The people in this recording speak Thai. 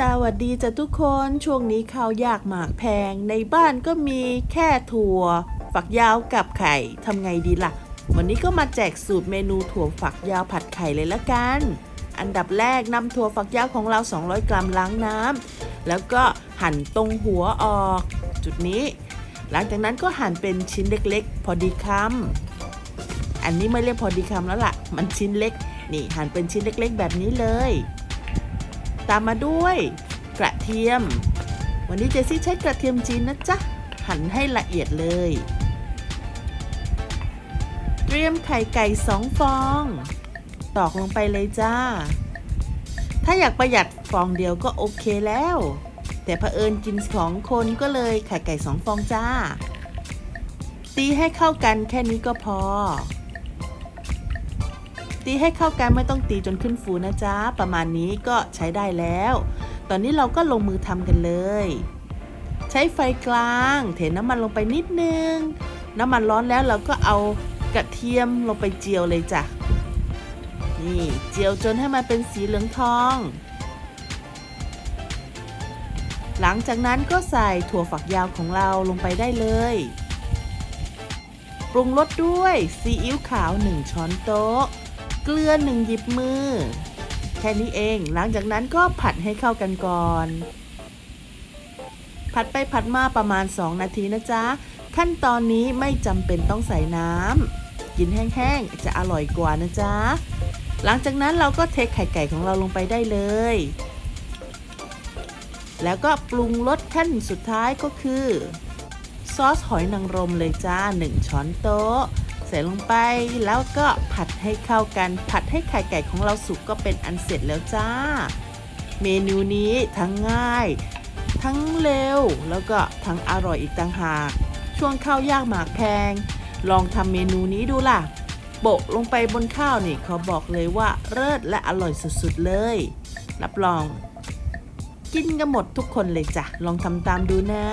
สวัสดีจ้ะทุกคน ช่วงนี้ข้าวยากหมากแพง ในบ้านก็มีแค่ถั่ว ฝักยาวกับไข่ทำไงดีล่ะ วันนี้ก็มาแจกสูตรเมนูถั่วฝักยาวผัดไข่เลยละกัน อันดับแรกนำถั่วฝักยาวของเรา 200 กรัมล้างน้ำแล้วก็หั่นตรงหัวออก จุดนี้ หลังจากนั้นก็หั่นเป็นชิ้นเล็กๆ พอดีคำอันนี้ไม่เรียกพอดีคำแล้วล่ะ มันชิ้นเล็ก นี่หั่นเป็นชิ้นเล็กๆ แบบนี้เลย ตามมาด้วย กระเทียม วันนี้เจสซี่ใช้กระเทียมจีนนะจ๊ะ หั่นให้ละเอียดเลย เตรียมไข่ไก่สองฟอง ตอกลงไปเลยจ้า ถ้าอยากประหยัดฟองเดียวก็โอเคแล้ว แต่เผอิญกินสองคนก็เลยไข่ไก่สองฟองจ้า ตีให้เข้ากันแค่นี้ก็พอ ตีให้เข้ากันไม่ต้องตีจนขึ้นฟูนะจ๊ะ ประมาณนี้ก็ใช้ได้แล้ว ตอนนี้เราก็ลงมือทำกันเลย ใช้ไฟกลาง เทน้ำมันลงไปนิดนึง น้ำมันร้อนแล้วเราก็เอากระเทียมลงไปเจียวเลยจ้ะ นี่เจียวจนให้มันเป็นสีเหลืองทอง หลังจากนั้นก็ใส่ถั่วฝักยาวของเราลงไปได้เลยปรุงรสด้วยซีอิ๊วขาว 1 ช้อนโต๊ะ เกลือ1หยิบมือ แค่นี้เอง หลังจากนั้นก็ผัดให้เข้ากันก่อน ผัดไปผัดมาประมาณ 2 นาทีนะจ๊ะ ขั้นตอนนี้ไม่จำเป็นต้องใส่น้ำกินแห้งๆ จะอร่อยกว่านะจ๊ะ หลังจากนั้นเราก็เทไข่ไก่ของเราลงไปได้เลย แล้วก็ปรุงรสขั้นสุดท้ายก็คือ ซอสหอยนางรมเลยจ้า 1 ช้อนโต๊ะ ส่ลงไป แล้วก็ผัดให้เข้ากัน ผัดให้ไข่ไก่ของเราสุกก็เป็นอันเสร็จแล้วจ้า เมนูนี้ทั้งง่าย ทั้งเร็วแล้วก็ทั้งอร่อยอีกต่างหาก ช่วงข้าวยากหมากแพง ลองทำเมนูนี้ดูล่ะโปะลงไปบนข้าวนี่เขาบอกเลยว่าเลิศและอร่อยสุดๆเลย รับรอง กินกันหมดทุกคนเลยจ้ะ ลองทำตามดูนะ